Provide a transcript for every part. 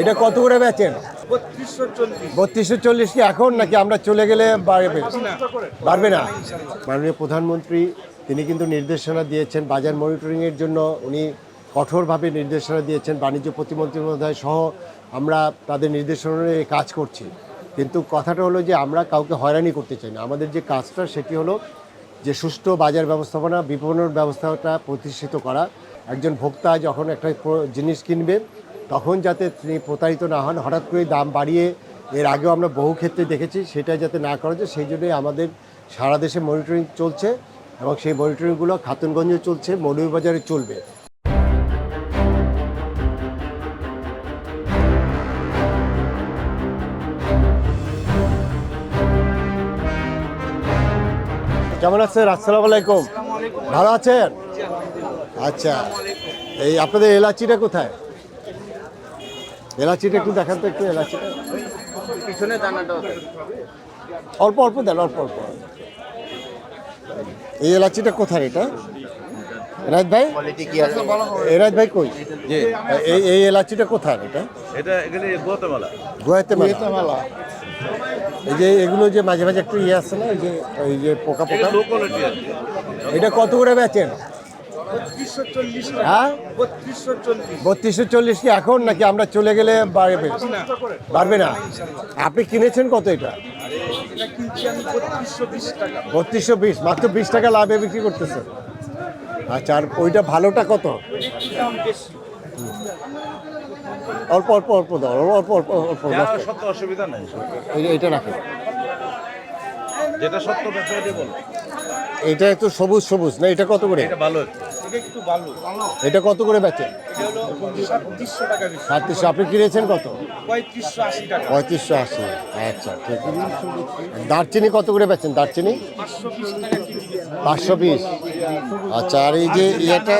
এটা কত করে বেচেন? বত্রিশশো চল্লিশ কি এখন নাকি আমরা চলে গেলে বাড়বে? বাড়বে না। মাননীয় প্রধানমন্ত্রী, তিনি কিন্তু নির্দেশনা দিয়েছেন বাজার মনিটরিংয়ের জন্য। উনি কঠোরভাবে নির্দেশনা দিয়েছেন বাণিজ্য প্রতিমন্ত্রী মহোদয় সহ আমরা তাদের নির্দেশনা কাজ করছি। কিন্তু কথাটা হলো যে আমরা কাউকে হয়রানি করতে চাই না। আমাদের যে কাজটা সেটি হলো যে সুষ্ঠু বাজার ব্যবস্থাপনা, বিপণন ব্যবস্থাটা প্রতিষ্ঠিত করা। একজন ভোক্তা যখন একটা জিনিস কিনবে তখন যাতে তিনি প্রতারিত না হন হঠাৎ করে দাম বাড়িয়ে এর আগেও আমরা বহু ক্ষেত্রে দেখেছি সেটা যাতে না করা যায় সেই জন্যই আমাদের সারা দেশে মনিটরিং চলছে এবং সেই মনিটরিংগুলো খাতুনগঞ্জে চলছে মৌলভীবাজারে চলবে। কেমন আছেন? আসসালামু আলাইকুম। ভালো আছেন? আচ্ছা এই আপনাদের এলাচিটা কোথায়? এলাচিটা একটু দেখান তো একটু এলাচিটা পিছনে দানাটা অল্প অল্প দেন অল্প অল্প। এই এলাচিটা কোথায় এটা? এরাজ ভাই? এরাজ ভাই কই? এই এই এলাচিটা কোথায় এটা? এটা এখানে গোয়াতেমালা। গোয়াতে মেলা এই যে এগুলো যে মাঝে মাঝে একটু ইয়ে আসছে না এই যে এই যে পোকা পোকা? এটা কত করে বেচেন? হ্যাঁ? বত্রিশশো চল্লিশ। কি এখন নাকি আমরা চলে গেলে বাড়বে? বাড়বে না? আপনি কিনেছেন কত এটা? এটা কিনছি আমি বত্রিশশো বিশ মাত্র বিশ টাকা লাভে বিক্রি করতেছে। আচ্ছা আর ওইটা ভালোটা কত? অল্প অল্প অল্প দাও অল্প অল্প অল্প অল্প অসুবিধা নাই। যেটা সত্য এটা বলো। এটা একটু সবুজ সবুজ। না এটা কত করে? এটা ভালো। এটা একটু ভালো এটা কত করে বেচেন? এটা সাতত্রিশশো টাকা বেশি। সাতত্রিশশো আপনি কিনেছেন কত? পঁয়ত্রিশশো আশি পঁয়ত্রিশশো আশি। আচ্ছা ঠিক আছে। দারচিনি কত করে বেচেন দারচিনি? পাঁচশো বিশ আচ্ছা আর এই যে ইয়েটা?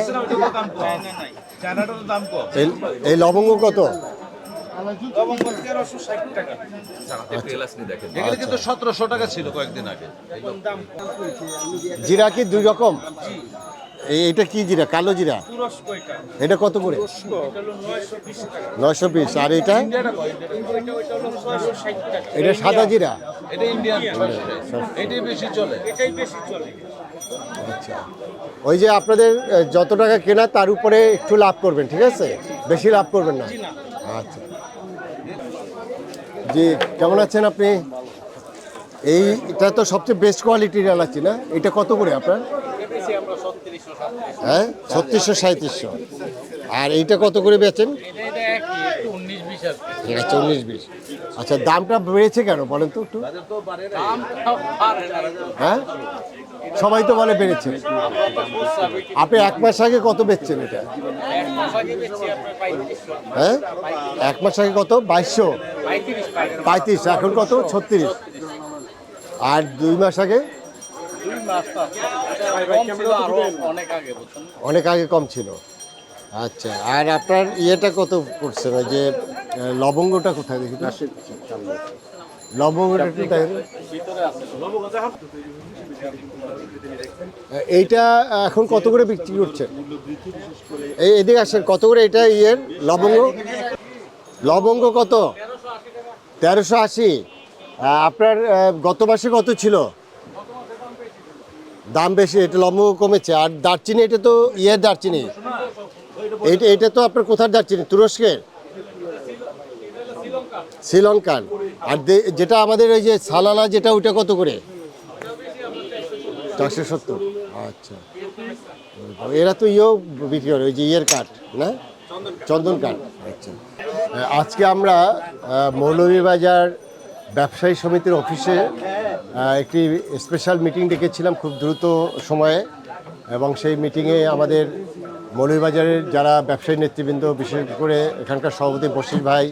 এই এই লবঙ্গ কত? সতেরোশো টাকা ছিল কয়েকদিন আগে। জিরা কি দুই রকম? এই এটা কি জিরা? কালো জিরা? এটা। এটা কত করে? এটা নয়শো বিশ। আর এটা? এটা সাদা জিরা? এটা ইন্ডিয়ান এটাই বেশি চলে। এটাই বেশি চলে। আচ্ছা। ওই যে আপনাদের যত টাকা কেনা তার উপরে একটু লাভ করবেন ঠিক আছে? বেশি লাভ করবেন না। আচ্ছা। জি কেমন আছেন আপনি? এই এটা তো সবচেয়ে বেস্ট কোয়ালিটির এলাচি না? এটা কত করে আপনার? হ্যাঁ ছত্রিশশো সাঁত্রিশশো আর এইটা কত করে বেচেন? ঠিক আছে উনিশ বিশ। আচ্ছা দামটা বেড়েছে কেন বলেন তো একটু? হ্যাঁ? সবাই তো বলে বেড়েছে। আপনি এক মাস আগে কত বেচছেন এটা? হ্যাঁ? এক মাস আগে কত? বাইশশো। পঁয়ত্রিশ এখন কত? ছত্রিশ। আর দুই মাস আগে? অনেক আগে কম ছিল। আচ্ছা আর আপনার ইয়েটা কত করছেন ওই যে লবঙ্গটা কোথায় দেখি লবঙ্গটা একটু এইটা এখন কত করে বিক্রি করছেন এই এদিকে আসেন কত করে এটা ইয়ের লবঙ্গ? লবঙ্গ কত? তেরোশো আশি। আপনার গত মাসে কত ছিল? দাম বেশি, এটা লম্ব কমেছে। আর দারচিনি, এটা তো ইয়ের দারচিনি। এইটা এটা তো আপনার কোথার দারচিনি? তুরস্কের? শ্রীলঙ্কান আর যেটা আমাদের ওই যে সালালা যেটা ওইটা কত করে? চারশো সত্তর। আচ্ছা। এরা তো ইয়েও বিক্রি করে, ওই যে ইয়ের কাঠ, না? চন্দন কাঠ। আচ্ছা। আজকে আমরা মৌলভীবাজার ব্যবসায়ী সমিতির অফিসে একটি স্পেশাল মিটিং ডেকেছিলাম খুব দ্রুত সময়ে এবং সেই মিটিংয়ে আমাদের মৌলভীবাজারের যারা ব্যবসায়ী নেতৃবৃন্দ, বিশেষ করে এখানকার সভাপতি বশির ভাই,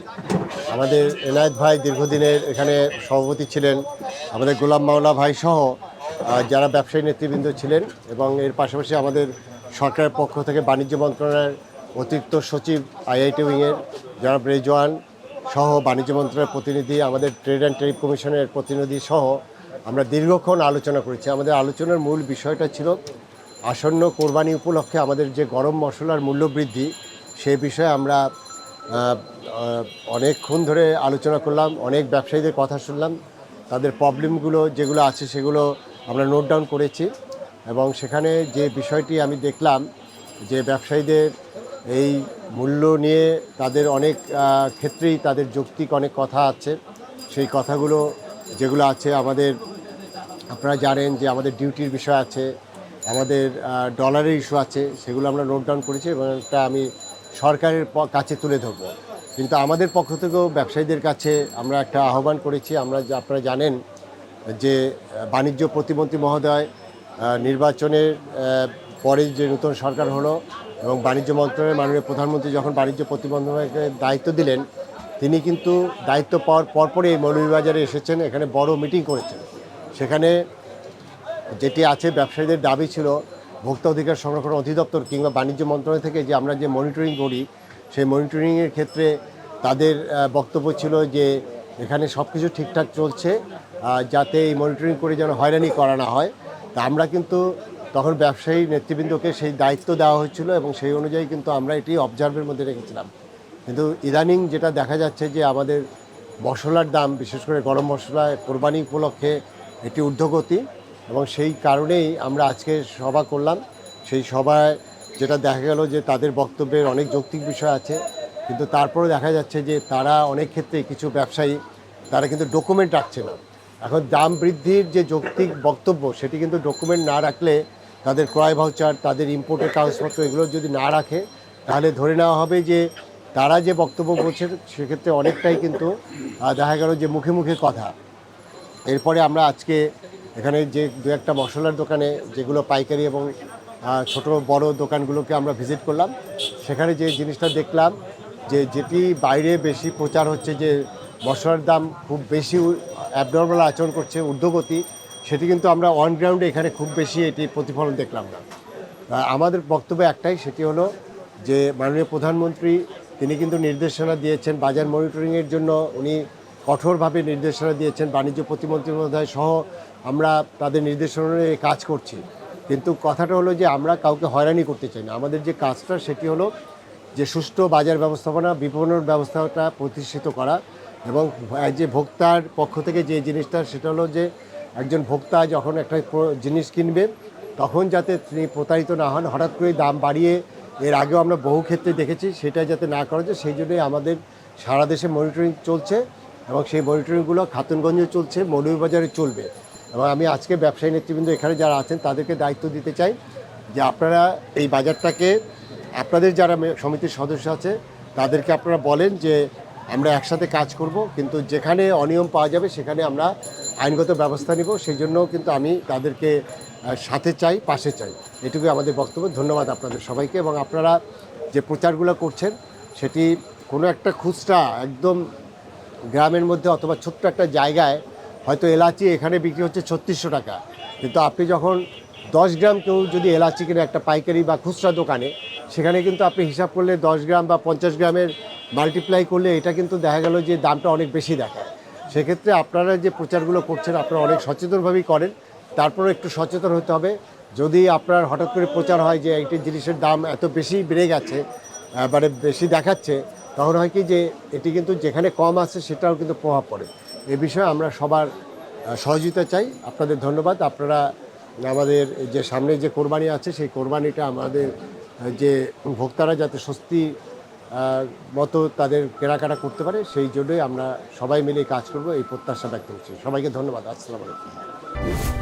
আমাদের এনায়েত ভাই দীর্ঘদিনের এখানে সভাপতি ছিলেন, আমাদের গোলাম মাওলা ভাই সহ যারা ব্যবসায়ী নেতৃবৃন্দ ছিলেন এবং এর পাশাপাশি আমাদের সরকারের পক্ষ থেকে বাণিজ্য মন্ত্রণালয়ের অতিরিক্ত সচিব, আইআইটি উইংয়ের, যারা রেজওয়ান সহ বাণিজ্য মন্ত্রণালয়ের প্রতিনিধি, আমাদের ট্রেড অ্যান্ড ট্রেড কমিশনের প্রতিনিধি সহ আমরা দীর্ঘক্ষণ আলোচনা করেছি। আমাদের আলোচনার মূল বিষয়টা ছিল আসন্ন কোরবানি উপলক্ষে আমাদের যে গরম মশলার মূল্য বৃদ্ধি সে বিষয়ে আমরা অনেকক্ষণ ধরে আলোচনা করলাম, অনেক ব্যবসায়ীদের কথা শুনলাম। তাদের প্রবলেমগুলো যেগুলো আছে সেগুলো আমরা নোট ডাউন করেছি এবং সেখানে যে বিষয়টি আমি দেখলাম যে ব্যবসায়ীদের এই মূল্য নিয়ে তাদের অনেক ক্ষেত্রেই তাদের যৌক্তিক অনেক কথা আছে। সেই কথাগুলো যেগুলো আছে আমাদের, আপনারা জানেন যে আমাদের ডিউটির বিষয় আছে, আমাদের ডলারের ইস্যু আছে, সেগুলো আমরা নোট ডাউন করেছি এবং একটা আমি সরকারের কাছে তুলে ধরবো। কিন্তু আমাদের পক্ষ থেকেও ব্যবসায়ীদের কাছে আমরা একটা আহ্বান করেছি। আমরা আপনারা জানেন যে বাণিজ্য প্রতিমন্ত্রী মহোদয় নির্বাচনের পরে যে নতুন সরকার হলো এবং বাণিজ্য মন্ত্রণালয়ের মাননীয় প্রধানমন্ত্রী যখন বাণিজ্য প্রতিবন্ধকে দায়িত্ব দিলেন, তিনি কিন্তু দায়িত্ব পাওয়ার পরপরই এই মৌলভীবাজারে এসেছেন, এখানে বড় মিটিং করেছেন। সেখানে যেটি আছে, ব্যবসায়ীদের দাবি ছিল ভোক্তা অধিকার সংরক্ষণ অধিদপ্তর কিংবা বাণিজ্য মন্ত্রণালয় থেকে যে আমরা যে মনিটরিং করি, সেই মনিটরিংয়ের ক্ষেত্রে তাদের বক্তব্য ছিল যে এখানে সব কিছু ঠিকঠাক চলছে যাতে এই মনিটরিং করে যেন হয়রানি করা না হয়। তা আমরা কিন্তু তখন ব্যবসায়ী নেতৃবৃন্দকে সেই দায়িত্ব দেওয়া হয়েছিল এবং সেই অনুযায়ী কিন্তু আমরা এটি অবজার্ভের মধ্যে রেখেছিলাম। কিন্তু ইদানিং যেটা দেখা যাচ্ছে যে আমাদের মশলার দাম, বিশেষ করে গরম মশলা, কোরবানি উপলক্ষে এটি ঊর্ধ্বগতি এবং সেই কারণেই আমরা আজকে সভা করলাম। সেই সভায় যেটা দেখা গেল যে তাদের বক্তব্যের অনেক যৌক্তিক বিষয় আছে, কিন্তু তারপরে দেখা যাচ্ছে যে তারা অনেক ক্ষেত্রে কিছু ব্যবসায়ী, তারা কিন্তু ডকুমেন্ট রাখছে না। এখন দাম বৃদ্ধির যে যৌক্তিক বক্তব্য, সেটি কিন্তু ডকুমেন্ট না রাখলে তাদের ক্রয় ভাউচার, তাদের ইম্পোর্টের কাগজপত্র এগুলো যদি না রাখে, তাহলে ধরে নেওয়া হবে যে তারা যে বক্তব্য বলছেন, সেক্ষেত্রে অনেকটাই কিন্তু দেখা গেল যে মুখে মুখে কথা। এরপরে আমরা আজকে এখানে যে দু একটা মশলার দোকানে যেগুলো পাইকারি এবং ছোট বড় দোকানগুলোকে আমরা ভিজিট করলাম। সেখানে যে জিনিসটা দেখলাম যে যেটি বাইরে বেশি প্রচার হচ্ছে যে মশলার দাম খুব বেশি অ্যাবনর্মাল আচরণ করছে ঊর্ধ্বগতি সেটি কিন্তু আমরা অন গ্রাউন্ডে এখানে খুব বেশি এটি প্রতিফলন দেখলাম না। আমাদের বক্তব্য একটাই, সেটি হলো যে মাননীয় প্রধানমন্ত্রী, তিনি কিন্তু নির্দেশনা দিয়েছেন বাজার মনিটরিংয়ের জন্য, উনি কঠোরভাবে নির্দেশনা দিয়েছেন বাণিজ্য প্রতিমন্ত্রী মহোদয় সহ আমরা তাদের নির্দেশনা অনুযায়ী কাজ করছি। কিন্তু কথাটা হলো যে আমরা কাউকে হয়রানি করতে চাই না। আমাদের যে কাজটা, সেটি হলো যে সুষ্ঠু বাজার ব্যবস্থাপনা, বিপণন ব্যবস্থাটা প্রতিষ্ঠিত করা এবং যে ভোক্তার পক্ষ থেকে যে জিনিসটা, সেটা হলো যে একজন ভোক্তা যখন একটা জিনিস কিনবে, তখন যাতে তিনি প্রতারিত না হন, হঠাৎ করে দাম বাড়িয়ে এর আগেও আমরা বহু ক্ষেত্রে দেখেছি, সেটা যাতে না করা যায়, সেই জন্যই আমাদের সারা দেশে মনিটরিং চলছে এবং সেই মনিটরিংগুলো খাতুনগঞ্জে চলছে, মৌলভীবাজারে চলবে। এবং আমি আজকে ব্যবসায়ী নেতৃবৃন্দ এখানে যারা আছেন, তাদেরকে দায়িত্ব দিতে চাই যে আপনারা এই বাজারটাকে, আপনাদের যারা সমিতির সদস্য আছে, তাদেরকে আপনারা বলেন যে আমরা একসাথে কাজ করব, কিন্তু যেখানে অনিয়ম পাওয়া যাবে, সেখানে আমরা আইনগত ব্যবস্থা নিব, সেই জন্য কিন্তু আমি তাদেরকে সাথে চাই, পাশে চাই। এটুকুই আমাদের বক্তব্য। ধন্যবাদ আপনাদের সবাইকে এবং আপনারা যে প্রচারগুলো করছেন, সেটি কোনো একটা খুচরা একদম গ্রামের মধ্যে অথবা ছোট্ট একটা জায়গায় হয়তো এলাচি এখানে বিক্রি হচ্ছে ছত্রিশশো টাকা। কিন্তু আপনি যখন দশ গ্রাম কেউ যদি এলাচি কিনে একটা পাইকারি বা খুচরা দোকানে, সেখানে কিন্তু আপনি হিসাব করলে দশ গ্রাম বা পঞ্চাশ গ্রামের মাল্টিপ্লাই করলে এটা কিন্তু দেখা গেল যে দামটা অনেক বেশি দেখায় সেক্ষেত্রে আপনারা যে প্রচারগুলো করছেন, আপনারা অনেক সচেতনভাবেই করেন। তারপরে একটু সচেতন হতে হবে। যদি আপনার হঠাৎ করে প্রচার হয় যে একটি জিনিসের দাম এত বেশি বেড়ে গেছে মানে বেশি দেখাচ্ছে, তখন হয় কি যে এটি কিন্তু যেখানে কম আছে সেটাও কিন্তু প্রভাব পড়ে। এ বিষয়ে আমরা সবার সহযোগিতা চাই। আপনাদের ধন্যবাদ। আপনারা আমাদের যে সামনে যে কোরবানি আছে, সেই কোরবানিটা আমাদের যে ভোক্তারা যাতে স্বস্তি মতো তাদের কেনাকাটা করতে পারে, সেই জন্যই আমরা সবাই মিলে কাজ করব, এই প্রত্যাশা ব্যক্ত করছি। সবাইকে ধন্যবাদ, আসসালামু আলাইকুম।